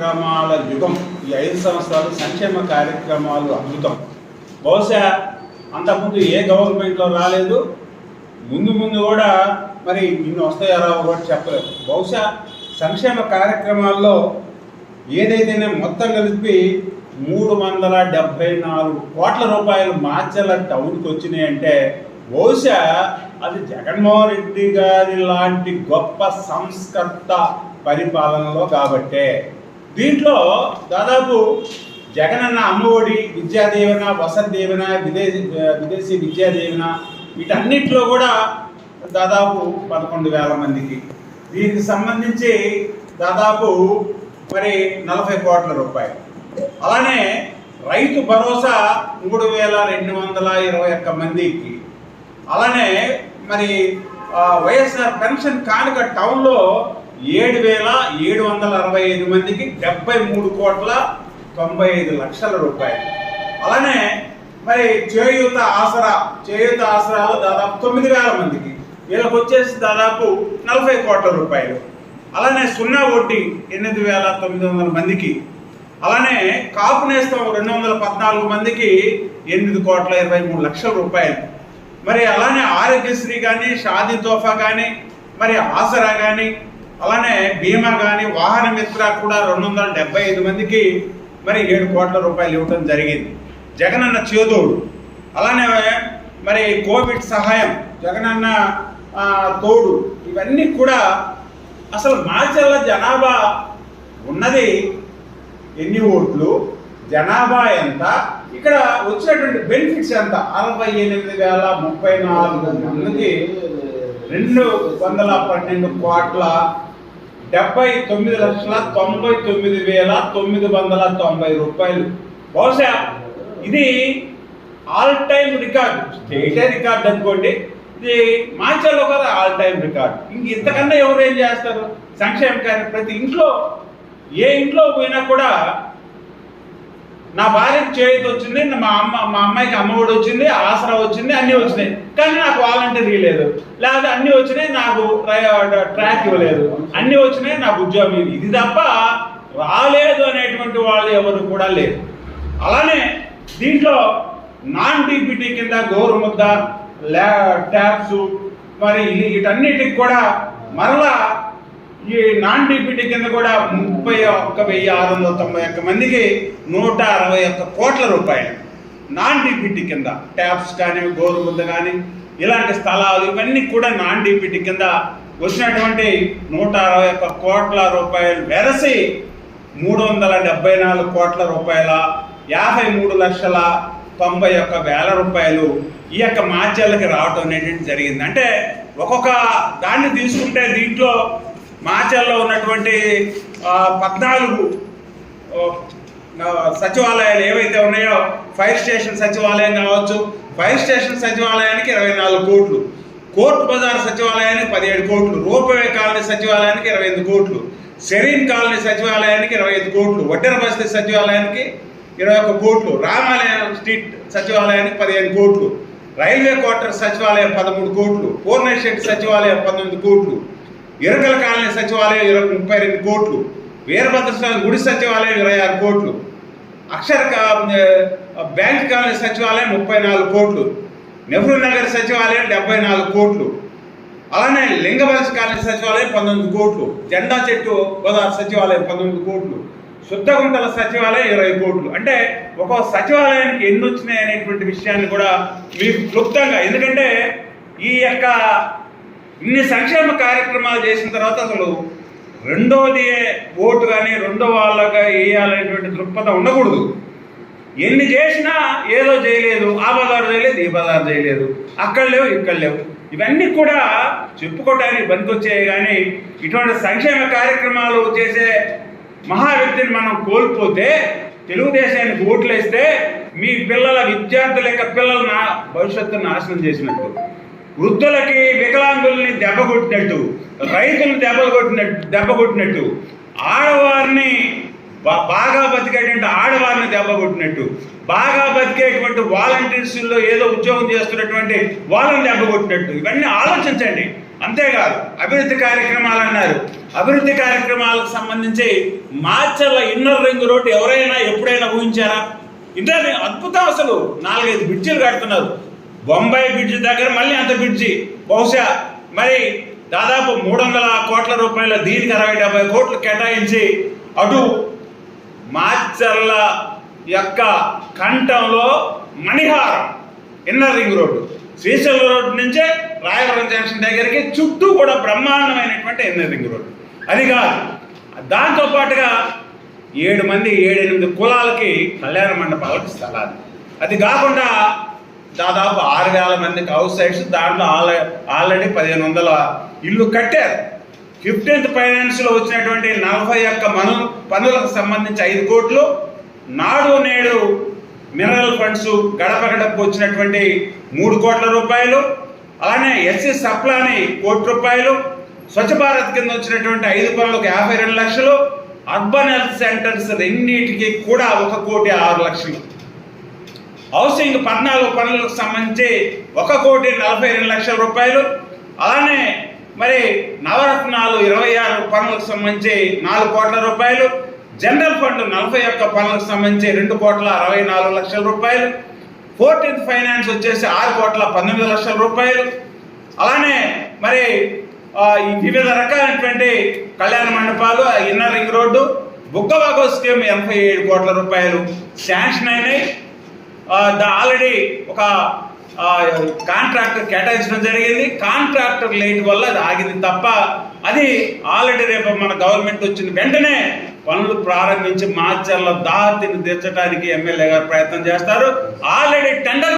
కార్యక్రమాల యుగం. ఈ ఐదు సంవత్సరాలు సంక్షేమ కార్యక్రమాలు అద్భుతం. బహుశా అంతకుముందు ఏ గవర్నమెంట్లో రాలేదు. ముందు ముందు కూడా మరి నిన్ను వస్తాయో రావో కూడా చెప్పలేదు. బహుశా సంక్షేమ కార్యక్రమాల్లో ఏదైతేనే మొత్తం కలిపి మూడు వందల డెబ్బై నాలుగు కోట్ల రూపాయలు మార్చల టౌన్కి వచ్చినాయంటే బహుశా అది జగన్మోహన్ రెడ్డి గారి లాంటి గొప్ప సంస్కర్త పరిపాలనలో కాబట్టే. దీంట్లో దాదాపు జగనన్న అమ్మఒడి విద్యాదీవెన వసతి దీవెన విదేశీ విదేశీ విద్యాదీవెన వీటన్నిటిలో కూడా దాదాపు పదకొండు వేల మందికి. దీనికి సంబంధించి దాదాపు మరి నలభై కోట్ల రూపాయలు. అలానే రైతు భరోసా మూడు వేల రెండు వందల ఇరవై ఒక్క మందికి. అలానే మరి వైఎస్ఆర్ పెన్షన్ కానుక టౌన్లో ఏడు వేల ఏడు వందల అరవై ఐదు మందికి డెబ్బై మూడు కోట్ల తొంభై ఐదు లక్షల రూపాయలు. అలానే మరి చేయూత ఆసరా చేయూత ఆసరాలు దాదాపు తొమ్మిది వేల మందికి. వీళ్ళకి వచ్చేసి దాదాపు నలభై కోట్ల రూపాయలు. అలానే సున్నా వడ్డీ ఎనిమిది వేల తొమ్మిది వందల మందికి. అలానే కాపు నేస్తం రెండు వందల పద్నాలుగు మందికి ఎనిమిది కోట్ల ఇరవై మూడు లక్షల రూపాయలు. మరి అలానే ఆరోగ్యశ్రీ కానీ షాదీ తోఫా కానీ మరి ఆసరా కానీ అలానే బీమా కానీ వాహన మిత్ర కూడా రెండు వందల డెబ్బై ఐదు మందికి మరి ఏడు కోట్ల రూపాయలు ఇవ్వడం జరిగింది. జగనన్న చేదోడు. అలానే మరి కోవిడ్ సహాయం జగనన్న తోడు ఇవన్నీ కూడా అసలు మాచర్ల జనాభా ఉన్నది. ఎన్ని ఓట్లు? జనాభా ఎంత? ఇక్కడ వచ్చినటువంటి బెనిఫిట్స్ ఎంత? అరవై ఎనిమిది వేల ముప్పై నాలుగు మందికి రెండు వందల పన్నెండు కోట్ల డెబ్బై తొమ్మిది లక్షల తొంభై తొమ్మిది వేల తొమ్మిది వందల తొంభై రూపాయలు. బహుశా ఇది ఆల్ టైమ్ రికార్డ్ స్టేటే రికార్డ్ అనుకోండి. ఇది మాచర్లో కదా ఆల్ టైమ్ రికార్డ్ ఇంక ఇంతకన్నా ఎవరు ఏం చేస్తారు? సంక్షేమ కార్యం. ప్రతి ఇంట్లో ఏ ఇంట్లో పోయినా కూడా నా భార్యకి చేతి వచ్చింది మా అమ్మ మా అమ్మాయికి అమ్మఒడి వచ్చింది ఆసరా వచ్చింది అన్నీ వచ్చినాయి. కానీ నాకు వాలంటీర్ లేదు. లేదా అన్నీ వచ్చినాయి నాకు ట్రై- ట్రాక్ ఇవ్వలేదు. అన్నీ వచ్చినాయి నాకు ఉద్యోగం ఇది ఇది తప్ప రాలేదు అనేటువంటి వాళ్ళు ఎవరు కూడా లేరు. అలానే దీంట్లో నాన్ డిపిటీ కింద గోరుముద్ద ల్యా ట్యాబ్స్ మరి వీటన్నిటికి కూడా మరలా ఈ నాన్ డిపిటీ కింద కూడా ముప్పై ఒక్క వెయ్యి ఆరు వందల తొంభై ఒక్క మందికి నూట అరవై ఒక్క కోట్ల రూపాయలు. నాన్ డిపిటీ కింద ట్యాప్స్ కానీ గోరుముద్ద కానీ ఇలాంటి స్థలాలు ఇవన్నీ కూడా నాన్ డిపిటీ కింద వచ్చినటువంటి నూట అరవై ఒక్క కోట్ల రూపాయలు వెరసి మూడు వందల డెబ్బై నాలుగు కోట్ల రూపాయల యాభై మూడు లక్షల తొంభై ఒక్క వేల రూపాయలు ఈ యొక్క మార్చాలకి రావటం అనేటువంటి జరిగింది. అంటే ఒక్కొక్క దాన్ని తీసుకుంటే దీంట్లో మాచల్లో ఉన్నటువంటి పద్నాలుగు సచివాలయాలు ఏవైతే ఉన్నాయో ఫైర్ స్టేషన్ సచివాలయం కావచ్చు ఫైర్ స్టేషన్ సచివాలయానికి ఇరవై నాలుగు కోట్లు కోర్టు బజార్ సచివాలయానికి పదిహేడు కోట్లు రూపవే కాలనీ సచివాలయానికి ఇరవై ఐదు కోట్లు సెరీన్ కాలనీ సచివాలయానికి ఇరవై ఐదు కోట్లు వడ్డెర బస్తీ సచివాలయానికి ఇరవై ఒక్క కోట్లు రామాలయం స్ట్రీట్ సచివాలయానికి పదిహేను కోట్లు రైల్వే క్వార్టర్ సచివాలయం పదమూడు కోట్లు పూర్ణశెట్టి సచివాలయం పంతొమ్మిది కోట్లు ఇరకల కాలనీ సచివాలయం ఇరవై ముప్పై రెండు కోట్లు. వీరభద్ర స్వామి గుడి సచివాలయం ఇరవై ఆరు కోట్లు. అక్షర బ్యాంక్ కాలనీ సచివాలయం ముప్పై నాలుగు కోట్లు. నెహ్రూ నగర్ సచివాలయం డెబ్బై నాలుగు కోట్లు. అలానే లింగవలస కాలనీ సచివాలయం పంతొమ్మిది కోట్లు. జెండా చెట్టు గోదావరి సచివాలయం పంతొమ్మిది కోట్లు. శుద్ధగుంటల సచివాలయం ఇరవై కోట్లు. అంటే ఒక సచివాలయానికి ఎన్ని వచ్చినాయి అనేటువంటి విషయాన్ని కూడా మీకు క్లుప్తంగా ఎందుకంటే ఈ యొక్క ఇన్ని సంక్షేమ కార్యక్రమాలు చేసిన తర్వాత అసలు రెండోది ఓటు కానీ రెండో వాళ్ళగా వేయాలనేటువంటి దృక్పథం ఉండకూడదు. ఎన్ని చేసినా ఏదో చేయలేదు ఆ బజారు చేయలేదు ఈ బజారు చేయలేదు అక్కడ లేవు ఇక్కడ లేవు. ఇవన్నీ కూడా చెప్పుకోవడానికి పనికొచ్చాయి కానీ ఇటువంటి సంక్షేమ కార్యక్రమాలు చేసే మహా వ్యక్తిని మనం కోల్పోతే తెలుగుదేశానికి ఓట్లు వేస్తే మీ పిల్లల విద్యార్థుల యొక్క పిల్లల నా భవిష్యత్తును నాశనం చేసినట్టు వృద్ధులకి వికలాంగుల్ని దెబ్బ కొట్టినట్టు రైతులను దెబ్బలు కొట్టినట్టు దెబ్బ కొట్టినట్టు ఆడవారిని బా- బాగా బతికేటువంటి ఆడవారిని దెబ్బ కొట్టినట్టు బాగా బతికేటువంటి వాలంటీర్స్లో ఏదో ఉద్యోగం చేస్తున్నటువంటి వాళ్ళని దెబ్బ కొట్టినట్టు. ఇవన్నీ ఆలోచించండి. అంతేకాదు అభివృద్ధి కార్యక్రమాలు అన్నారు. అభివృద్ధి కార్యక్రమాలకు సంబంధించి మార్చర్ల ఇన్నర్ రింగ్ రోడ్డు ఎవరైనా ఎప్పుడైనా ఊహించారా? ఇంటర్ అద్భుతం అసలు. నాలుగైదు బ్రిడ్జిలు కడుతున్నారు. బొంబాయి బ్రిడ్జి దగ్గర మళ్ళీ అంత బ్రిడ్జి. బహుశా మరి దాదాపు మూడు వందల కోట్ల రూపాయల దీనికి అరవై డెబ్బై కోట్లు కేటాయించి అటు మాచర్ల యొక్క కంఠంలో మణిహారం inner ring road Srisailam road నుంచే రాయవరం జంక్షన్ దగ్గరికి చుట్టూ కూడా బ్రహ్మాండమైనటువంటి ఇన్నర్ రింగ్ రోడ్డు. అది కాదు దాంతో పాటుగా ఏడు మంది ఏడెనిమిది కులాలకి కళ్యాణ మండపాలకు స్థలాలు. అది కాకుండా దాదాపు ఆరు వేల మందికి హౌస్ సైట్స్ దాంట్లో ఆల్రె ఆల్రెడీ పదిహేను వందల ఇల్లు కట్టారు. ఫిఫ్టీన్త్ ఫైనాన్స్లో వచ్చినటువంటి నలభై ఒక్క మను పనులకు సంబంధించి ఐదు కోట్లు నాడు నేడు మినరల్ ఫండ్స్ గడప గడపకు వచ్చినటువంటి మూడు కోట్ల రూపాయలు అలానే ఎస్సీ సప్లాని కోటి రూపాయలు స్వచ్ఛ భారత్ కింద వచ్చినటువంటి ఐదు పనులకు యాభై రెండు లక్షలు అర్బన్ హెల్త్ సెంటర్స్ రెండింటికి కూడా ఒక కోటి ఆరు లక్షలు. హౌసింగ్ పద్నాలుగు పనులకు సంబంధించి ఒక కోటి నలభై రెండు లక్షల రూపాయలు అలానే మరి నవరత్నాలు ఇరవై ఆరు పనులకు సంబంధించి నాలుగు కోట్ల రూపాయలు జనరల్ ఫండ్ నలభై ఒక్క పనులకు సంబంధించి రెండు కోట్ల అరవై నాలుగు లక్షల రూపాయలు ఫోర్టీన్త్ ఫైనాన్స్ వచ్చేసి ఆరు కోట్ల పంతొమ్మిది లక్షల రూపాయలు అలానే మరి వివిధ రకాలైనటువంటి కళ్యాణ మండపాలు ఇన్నర్ రింగ్ రోడ్డు బుగ్గబాగో స్కీమ్ ఎనభై ఏడు కోట్ల రూపాయలు శాంక్షన్ అయినాయి. ఆల్రెడీ ఒక కాంట్రాక్టర్ కేటాయించడం జరిగింది. కాంట్రాక్టర్ లేట్ వల్ల అది ఆగింది తప్ప అది ఆల్రెడీ రేపు మన గవర్నమెంట్ వచ్చిన వెంటనే పనులు ప్రారంభించి మార్చర్ల దాతిని తీర్చడానికి ఎమ్మెల్యే గారు ప్రయత్నం చేస్తారు. Already tender